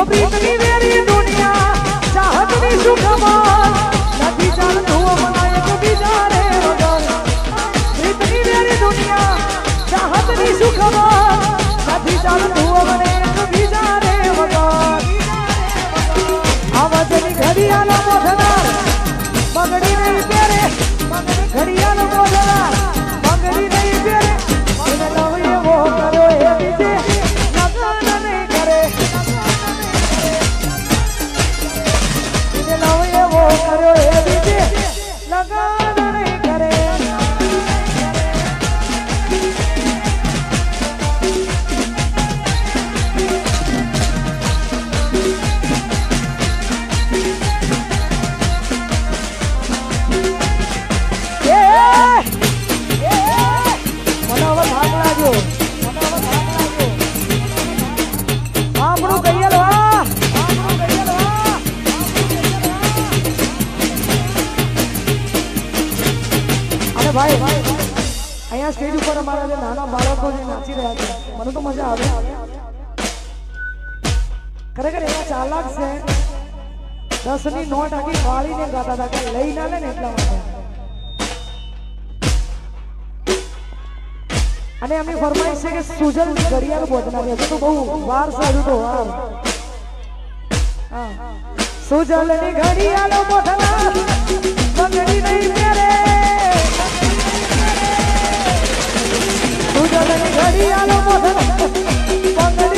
ઓ પ્રીતની very દુનિયા ચાહતની સુખમાં. દસની નોટ આખી વાળીને ગાતા હતા કે લઈ ના લે ને એટલા માટે. અને એમની ફરમાઈશ છે કે સુજલ ઘડિયાળ બોધનારી હજુ તો બહુ વાર છે હજુ તો વાર. હા. સુજલની ઘડિયાળો બોધનારી બગડી નહીં ત્યારે સુજલની ઘડિયાળો બોધનારી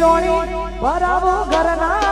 રોણી બરાબર ઘરના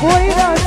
કોઈ રસ્તાઓ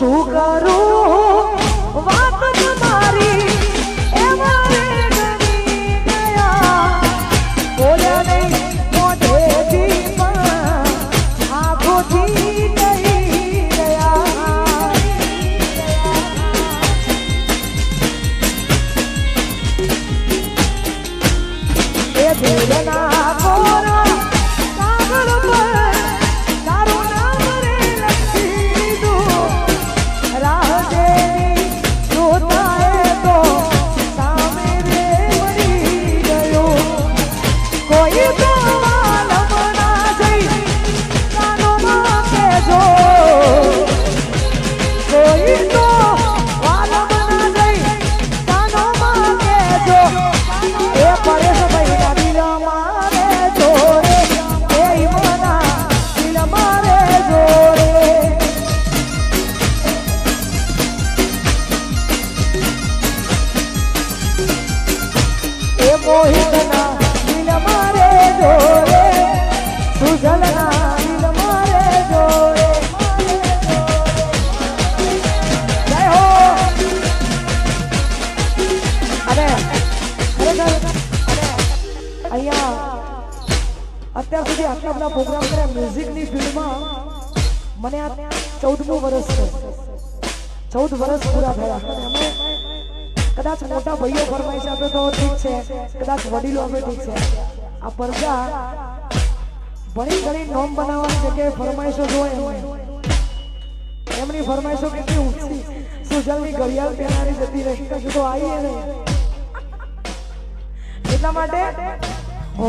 શું હોય એમની ફરમાઈશો કેટલી ઊંચી. સુજલની ઘડિયાળ પહેરાની જતી રહી? કશું તો આવીએ ને એટલા માટે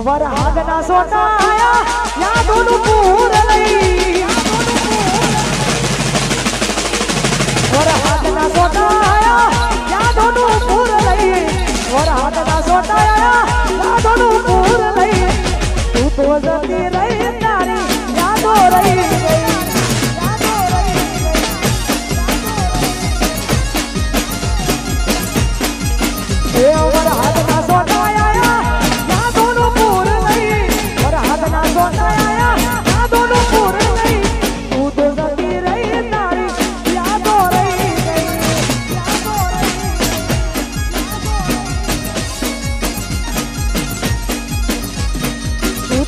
વર હાથ ના સોટા આયા. યાદોનું પૂર લઈ. વર હાથ ના સોટા આયા. યાદોનું પૂર લઈ. વર હાથ ના સોટા આયા. યાદોનું પૂર લઈ. તું તો જતી રહી તારી. યાદો રહી.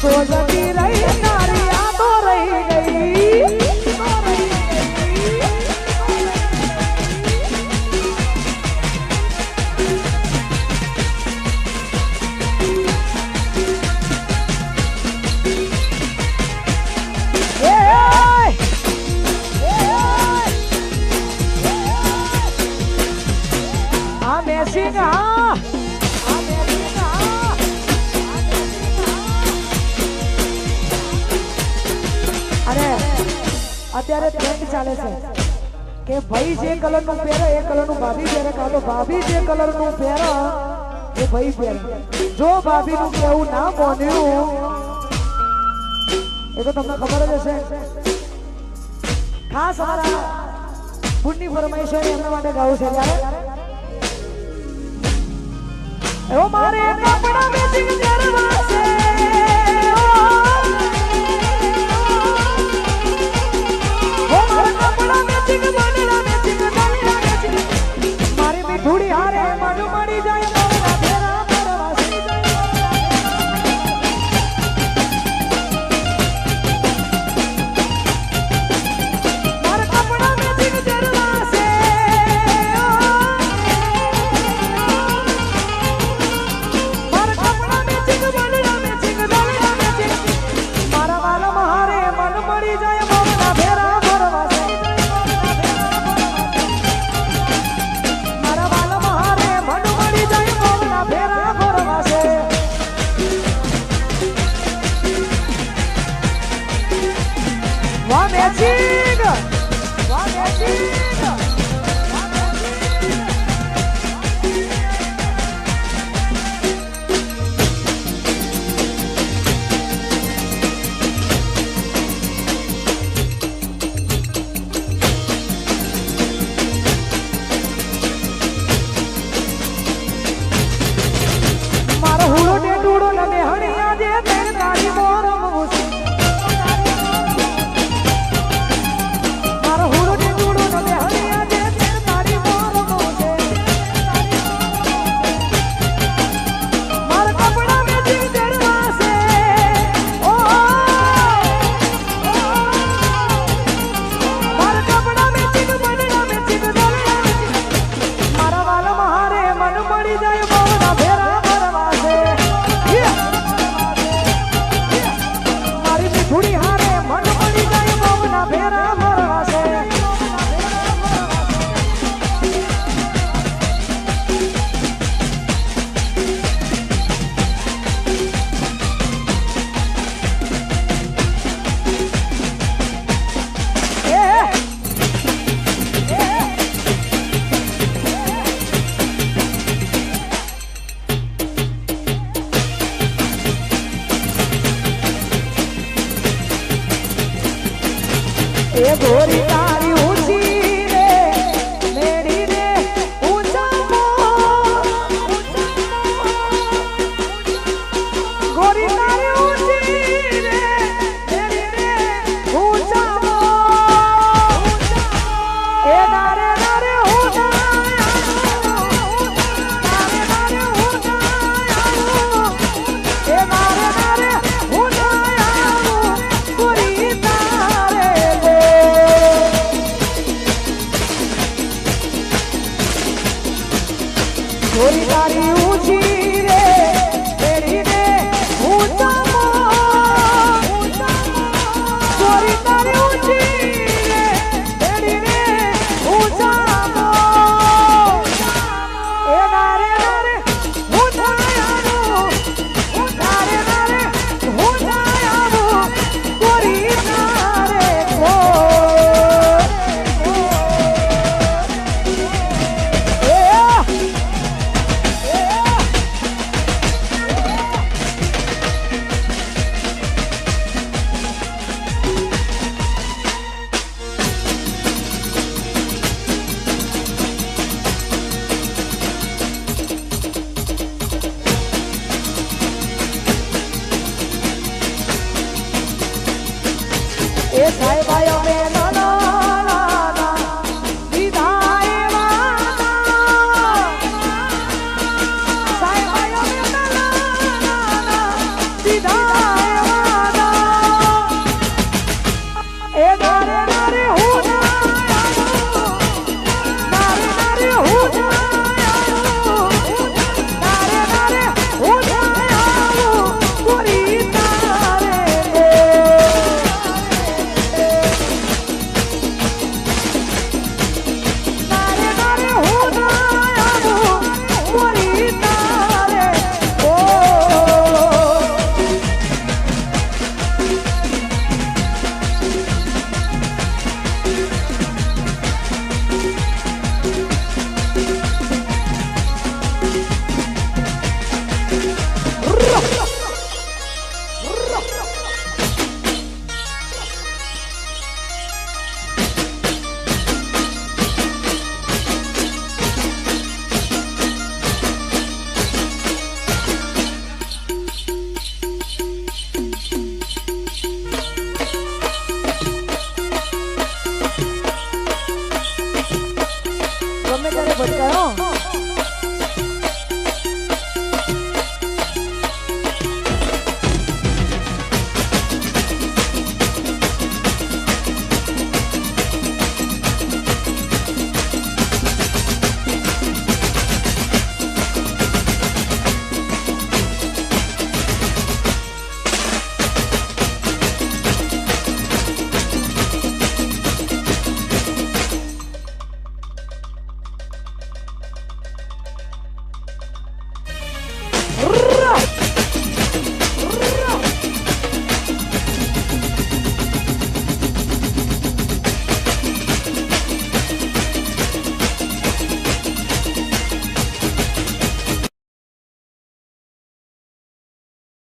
Toda a vida ભાભી નું કેવું ના મોન્યું એ તો તમને ખબર જ હશે. ખાસ અમારા પુણ્ય ફરમાઈશો એમના માટે ગાવું છે ત્યારે. એવો મારે કપડા વેચી જરવા છે. ગમે ત્યારે ભટકાયો